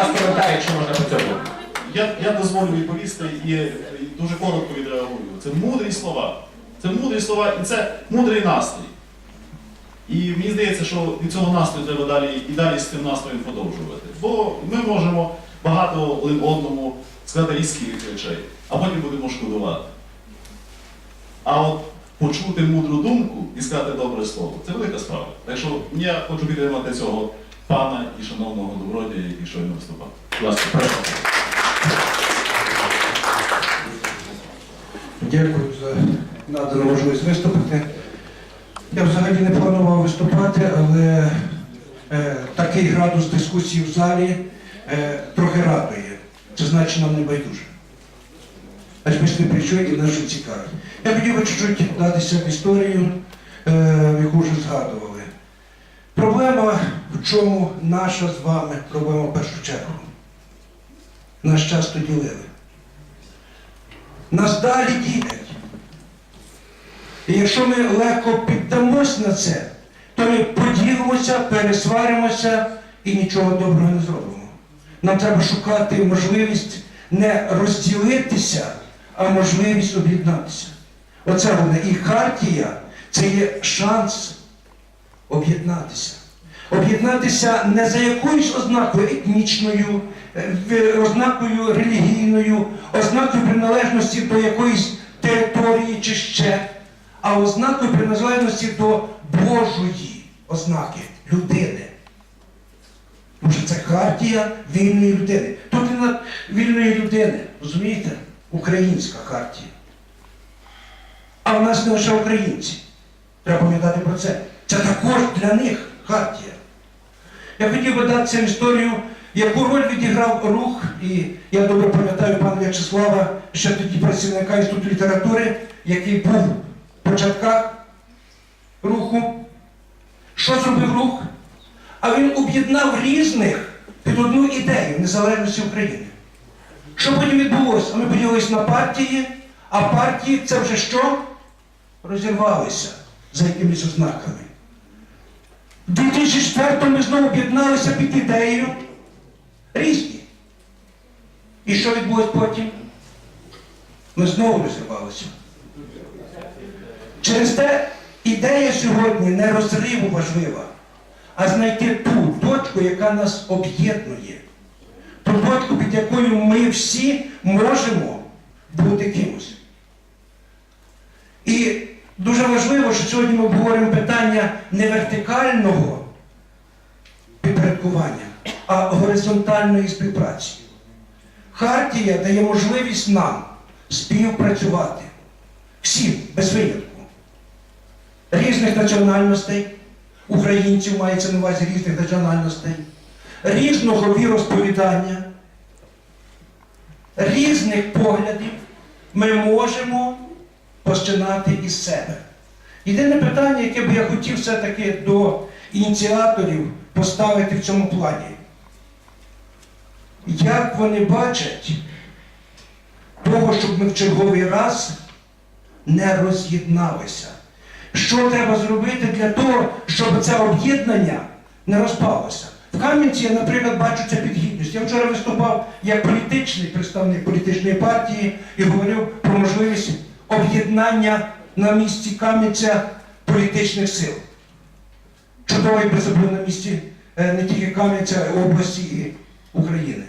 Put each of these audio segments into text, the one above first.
вас коментар, якщо можна по цьому. Я, я дозволю відповісти і, і дуже коротко відреагую. Це мудрі слова. Це мудрі слова і це мудрий настрій. І мені здається, що від цього настрою треба далі і далі з цим настроєм продовжувати. Бо ми можемо багато один одному сказати різких речей, а потім будемо шкодувати. А от почути мудру думку і сказати добре слово це велика справа. Так що я хочу підтримати цього пана і шановного добродія, який щойно виступав. Ласка, прошу. Дякую за надану можливість виступити. Я взагалі не планував виступати, але е, такий градус дискусії в залі е, трохи радує. Це значить нам не байдуже. Аж ми ж не прийшли і нас цікавить. Я хотів би чуть-чуть датися в історію, е, яку вже згадували. Проблема чому наша з вами проблема в першу чергу. Нас часто ділили. Нас далі ділять. І якщо ми легко піддамось на це, то ми поділимося, пересваримося і нічого доброго не зробимо. Нам треба шукати можливість не розділитися, а можливість об'єднатися. Оце головне. І хартія це є шанс об'єднатися. Об'єднатися не за якоюсь ознакою етнічною, е, ознакою релігійною, ознакою приналежності до якоїсь території чи ще, а ознакою приналежності до Божої ознаки людини. Тому що це хартія вільної людини. Тут не на вільної людини, розумієте? Українська хартія. А в нас не лише українці. Треба пам'ятати про це. Це також для них хартія. Я хотів би дати цю історію, яку роль відіграв рух, і я добре пам'ятаю пана В'ячеслава, ще тоді працівника Інституту літератури, який був в початках руху. Що зробив рух? А він об'єднав різних під одну ідею незалежності України. Що потім відбулося? А ми поділилися на партії, а партії це вже що? Розірвалися за якимись ознаками. У 2004 ми знову об'єдналися під ідеєю різні. І що відбулося потім? Ми знову розірвалися. Через те ідея сьогодні не розриву важлива, а знайти ту точку, яка нас об'єднує. Ту точку, під якою ми всі можемо бути кимось. І дуже важливо, що сьогодні ми обговорюємо питання не вертикального підпорядкування, а горизонтальної співпраці. Хартія дає можливість нам співпрацювати всім без винятку. Різних національностей, українців мається на увазі різних національностей, різного віросповідання, різних поглядів ми можемо починати із себе. Єдине питання, яке би я хотів все-таки до ініціаторів поставити в цьому плані. Як вони бачать того, щоб ми в черговий раз не роз'єдналися? Що треба зробити для того, щоб це об'єднання не розпалося? В Кам'янці я, наприклад, бачу це підгідність. Я вчора виступав як політичний представник політичної партії і говорив про можливість об'єднання на місці Кам'янця політичних сил. Чудово, якби на місці е, не тільки Кам'янця, а й області і України.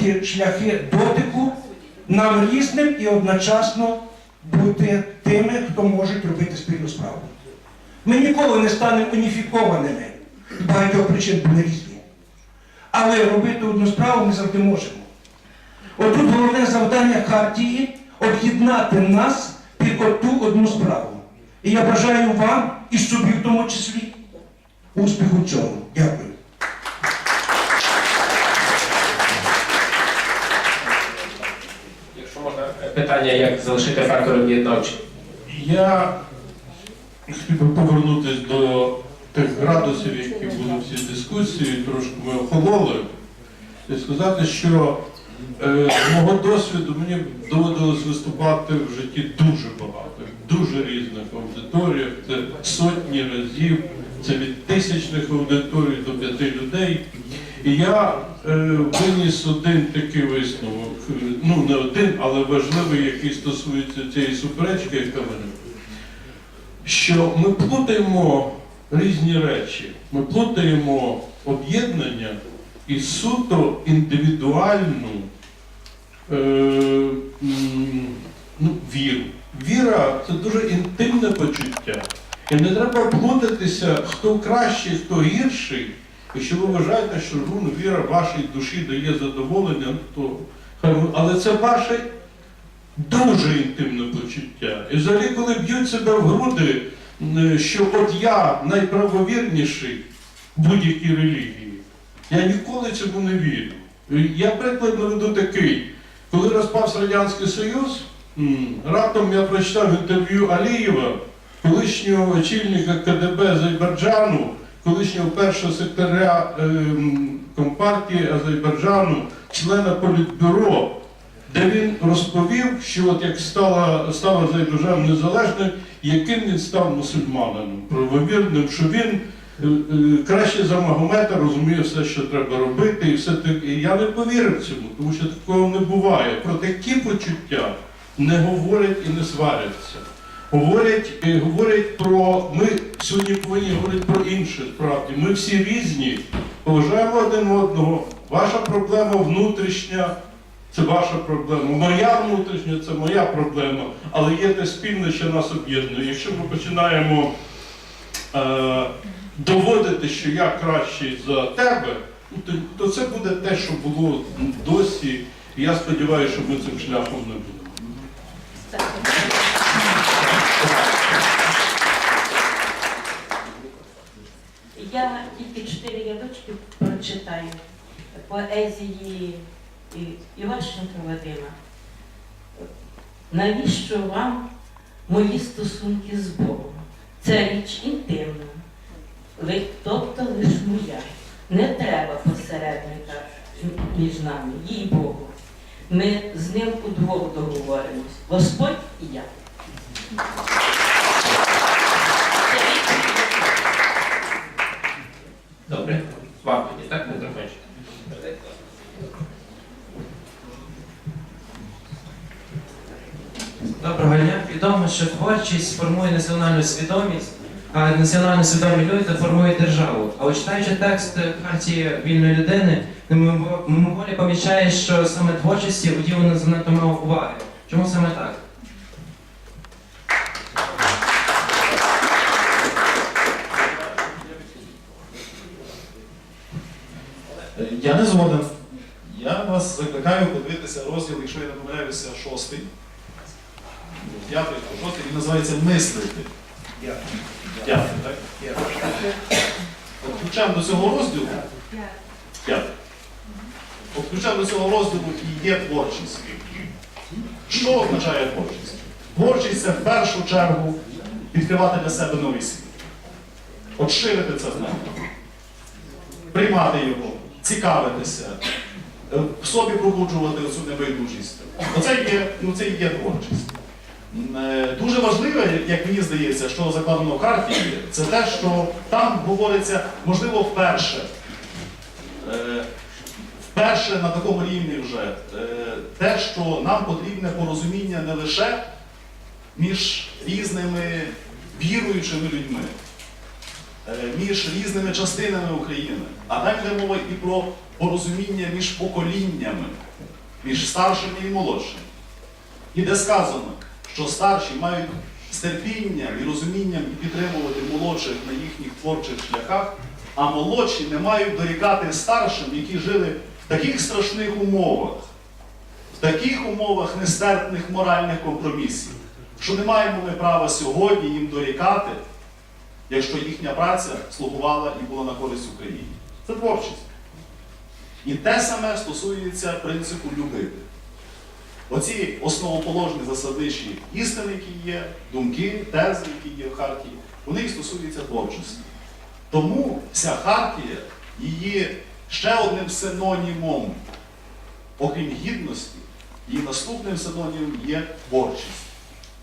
Ті шляхи дотику нам різним і одночасно бути тими, хто може робити спільну справу. Ми ніколи не станемо уніфікованими багатьох причин, бо ми різні. Але робити одну справу ми завжди можемо. Отут головне завдання Хартії об'єднати нас під оту одну справу. І я бажаю вам і собі в тому числі успіху в цьому. Дякую. Якщо можна питання, як залишити фактор об'єднавчий. Я хотів би повернутися до тих градусів, які були в цій дискусії, трошки ми охололи, і сказати, що з мого досвіду мені доводилось виступати в житті дуже багато, дуже різних аудиторіях, це сотні разів, це від тисячних аудиторій до п'яти людей. І я е, виніс один такий висновок, е, ну не один, але важливий, який стосується цієї суперечки, яка мене. Що ми плутаємо різні речі. Ми плутаємо об'єднання і суто індивідуальну е, ну, віру. Віра це дуже інтимне почуття. І не треба плутатися, хто кращий, хто гірший. Якщо ви вважаєте, що ну, віра вашій душі дає задоволення, ну, то але це ваше дуже інтимне почуття. І взагалі, коли б'ють себе в груди, що от я найправовірніший будь-якій релігії, я ніколи цьому не вірю. Я приклад наведу такий. Коли розпався Радянський Союз, раптом я прочитав інтерв'ю Алієва, колишнього очільника КДБ Азербайджану, колишнього першого секретаря ем, Компартії Азербайджану, члена Політбюро, де він розповів, що от як стала, став Азербайджан незалежним, яким він став мусульманином, правовірним, що він е, е, краще за Магомета розуміє все, що треба робити, і все таке. Я не повірив цьому, тому що такого не буває. Про такі почуття не говорять і не сваряться. Говорять, е, говорять про ми сьогодні повинні говорити про інше справді. Ми всі різні, поважаємо один одного. Ваша проблема внутрішня, це ваша проблема. Моя внутрішня це моя проблема. Але є те спільне, що нас об'єднує. Якщо ми починаємо е, доводити, що я кращий за тебе, ну, то, це буде те, що було досі. І я сподіваюся, що ми цим шляхом не будемо. Я тільки чотири рядочки прочитаю поезії І- Іващенка Вадима. Навіщо вам мої стосунки з Богом? Це річ інтимна, тобто лиш моя. Не треба посередника між нами, їй Богу. Ми з ним удвох договоримось. Господь і я. Добре. Вам тоді, так, мікрофончик? Доброго дня. Відомо, що творчість формує національну свідомість, а національно свідомі люди формують державу. А от читаючи текст хартії вільної людини, мимоволі помічаєш, що саме творчості уділено занадто мало уваги. Чому саме так? Я не згоден. Я вас закликаю подивитися розділ, якщо я не помиляюся, шостий. П'ятий, шостий, він називається мислити. Так? От до цього розділу. От до цього розділу і є творчість. Що означає творчість? Творчість це в першу чергу відкривати для себе новий світ. От це знання приймати його, цікавитися, е, в собі пробуджувати цю небайдужість. Оце є, ну, це і є творчість. Е, Дуже важливе, як мені здається, що закладено в карті, це те, що там говориться, можливо, вперше. е, Вперше на такому рівні вже е, те, що нам потрібне порозуміння не лише між різними віруючими людьми, між різними частинами України, а там йде мова і про порозуміння між поколіннями, між старшими і молодшими. І де сказано, що старші мають з терпінням і розумінням підтримувати молодших на їхніх творчих шляхах, а молодші не мають дорікати старшим, які жили в таких страшних умовах, в таких умовах нестерпних моральних компромісів, що не маємо ми права сьогодні їм дорікати якщо їхня праця слугувала і була на користь Україні. Це творчість. І те саме стосується принципу любити. Оці основоположні засадничі істини, які є, думки, тези, які є в хартії, вони і стосуються творчості. Тому вся хартія її ще одним синонімом, окрім гідності, її наступним синонімом є творчість.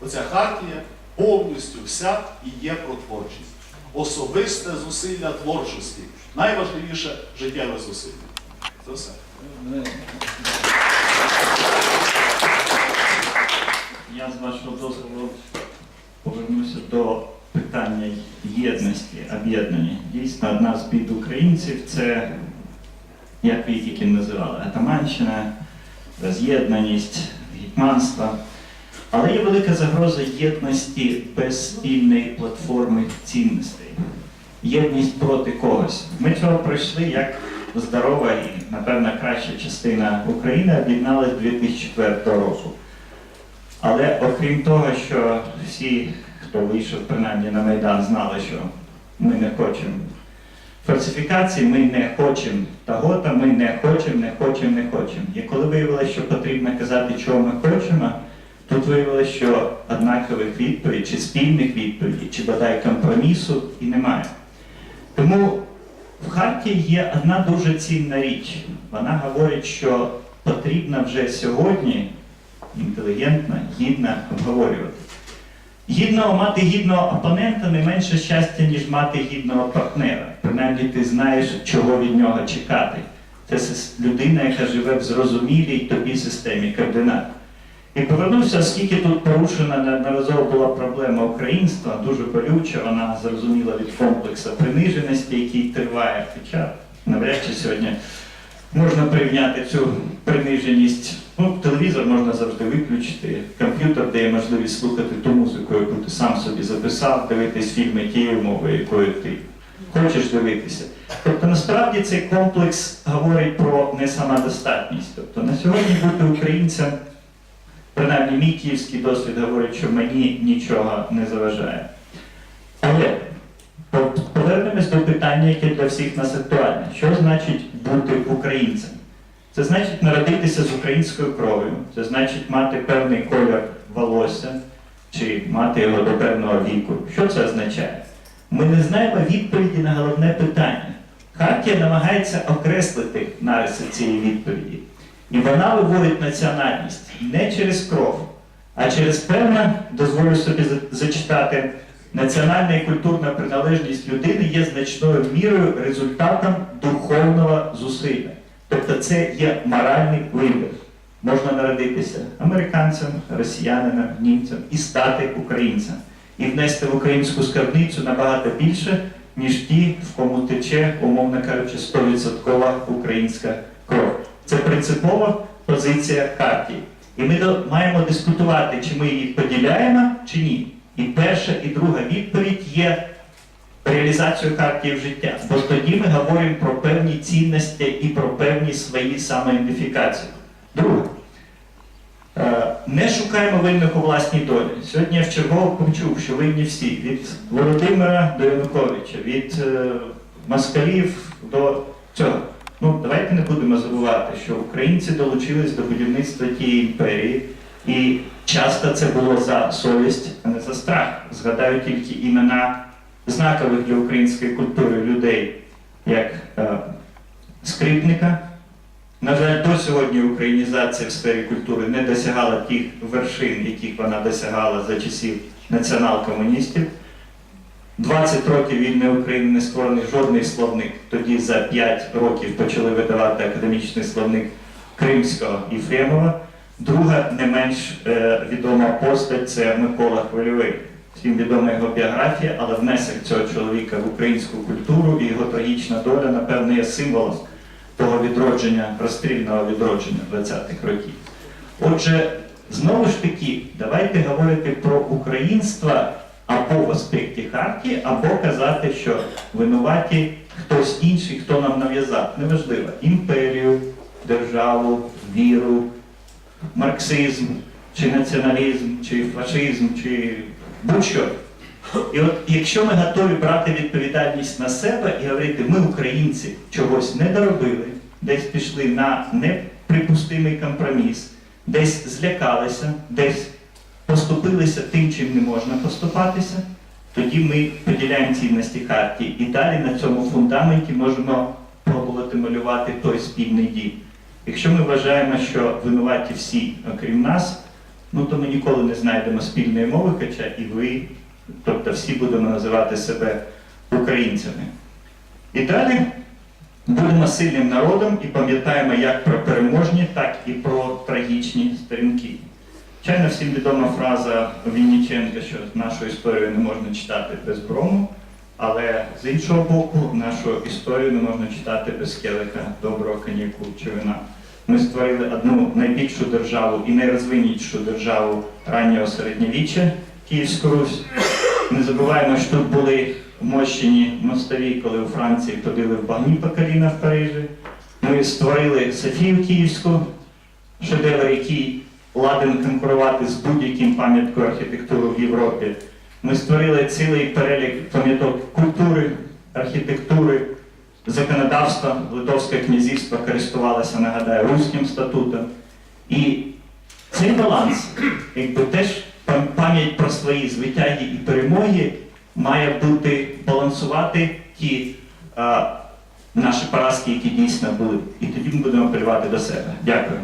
Оця хартія повністю вся і є про творчість. особисте зусилля творчості. Найважливіше життєве зусилля. Це все. Я з вашого дозволу повернуся до питання єдності, об'єднання. Дійсно, одна з бід українців це, як її тільки називали, атаманщина, роз'єднаність, гетьманство. Але є велика загроза єдності без спільної платформи цінностей. Єдність проти когось. Ми цього пройшли як здорова і, напевно, краща частина України об'єдналась 2004 року. Але окрім того, що всі, хто вийшов принаймні на Майдан, знали, що ми не хочемо фальсифікації, ми не хочемо того-то, ми не хочемо, не хочемо, не хочемо. І коли виявилося, що потрібно казати, чого ми хочемо, тут виявилося, що однакових відповідей, чи спільних відповідей, чи бодай компромісу і немає. Тому в Хартії є одна дуже цінна річ. Вона говорить, що потрібно вже сьогодні інтелігентно, гідно обговорювати. Гідно мати гідного опонента не менше щастя, ніж мати гідного партнера. Принаймні ти знаєш, чого від нього чекати. Це людина, яка живе в зрозумілій тобі системі координат. І повернувся, оскільки тут порушена неодноразово була проблема українства, дуже болюча, вона зрозуміла від комплексу приниженості, який триває. Хоча навряд чи сьогодні можна порівняти цю приниженість. Ну, телевізор можна завжди виключити, комп'ютер дає можливість слухати ту музику, яку ти сам собі записав, дивитись фільми тією мовою, якою ти хочеш дивитися. Тобто насправді цей комплекс говорить про несамодостатність. Тобто на сьогодні бути українцем, принаймні мій київський досвід говорить, що мені нічого не заважає. Але повернемось до питання, яке для всіх нас актуальне. Що значить бути українцем? Це значить народитися з українською кров'ю, це значить мати певний колір волосся чи мати його до певного віку. Що це означає? Ми не знаємо відповіді на головне питання. Хартія намагається окреслити нариси цієї відповіді. І вона виводить національність не через кров, а через певне, дозволю собі зачитати, національна і культурна приналежність людини є значною мірою результатом духовного зусилля. Тобто це є моральний вибір. Можна народитися американцем, росіянином, німцем і стати українцем. І внести в українську скарбницю набагато більше, ніж ті, в кому тече, умовно кажучи, 100% українська кров. Це принципова позиція Хартії. І ми маємо дискутувати, чи ми її поділяємо, чи ні. І перша, і друга відповідь є реалізацію Хартії в життя. Бо тоді ми говоримо про певні цінності і про певні свої самоідентифікації. Друге. Е, Не шукаємо винних у власній долі. Сьогодні я вчергово почув, що винні всі від Володимира до Януковича, від е, москалів до цього. Ну, давайте не будемо забувати, що українці долучились до будівництва тієї імперії, і часто це було за совість, а не за страх. Згадаю тільки імена знакових для української культури людей, як е, скрипника. На жаль, до сьогодні українізація в сфері культури не досягала тих вершин, яких вона досягала за часів націонал-комуністів. 20 років вільної України не створений жодний словник. Тоді за 5 років почали видавати академічний словник Кримського Єфремова. Друга не менш е, відома постать це Микола Хвильовий. Всім відома його біографія, але внесок цього чоловіка в українську культуру і його трагічна доля, напевно, є символом того відродження, розстрільного відродження 20-х років. Отже, знову ж таки, давайте говорити про українство або в аспекті Хартії, або казати, що винуваті хтось інший, хто нам нав'язав. Неважливо, імперію, державу, віру, марксизм, чи націоналізм, чи фашизм, чи будь-що. І от якщо ми готові брати відповідальність на себе і говорити, ми українці чогось не доробили, десь пішли на неприпустимий компроміс, десь злякалися, десь поступилися тим, чим не можна поступатися, тоді ми поділяємо цінності хартії і далі на цьому фундаменті можемо пробувати малювати той спільний дім. Якщо ми вважаємо, що винуваті всі, окрім нас, ну то ми ніколи не знайдемо спільної мови, хоча і ви, тобто всі будемо називати себе українцями. І далі будемо сильним народом і пам'ятаємо як про переможні, так і про трагічні сторінки. Звичайно, всім відома фраза Вінніченка, що нашу історію не можна читати без брому, але з іншого боку, нашу історію не можна читати без келика доброго коньяку чи вина. Ми створили одну найбільшу державу і найрозвиннішу державу раннього середньовіччя Київську Русь. Не забуваємо, що тут були мощені мостові, коли у Франції ходили в багні по коліна в Парижі. Ми створили Софію Київську, шедевр, який ладен конкурувати з будь-яким пам'яткою архітектури в Європі. Ми створили цілий перелік пам'яток культури, архітектури, законодавства. Литовське князівство користувалося, нагадаю, Руським статутом. І цей баланс, якби теж пам'ять про свої звитяги і перемоги має бути балансувати ті а, наші поразки, які дійсно були. І тоді ми будемо апелювати до себе. Дякую.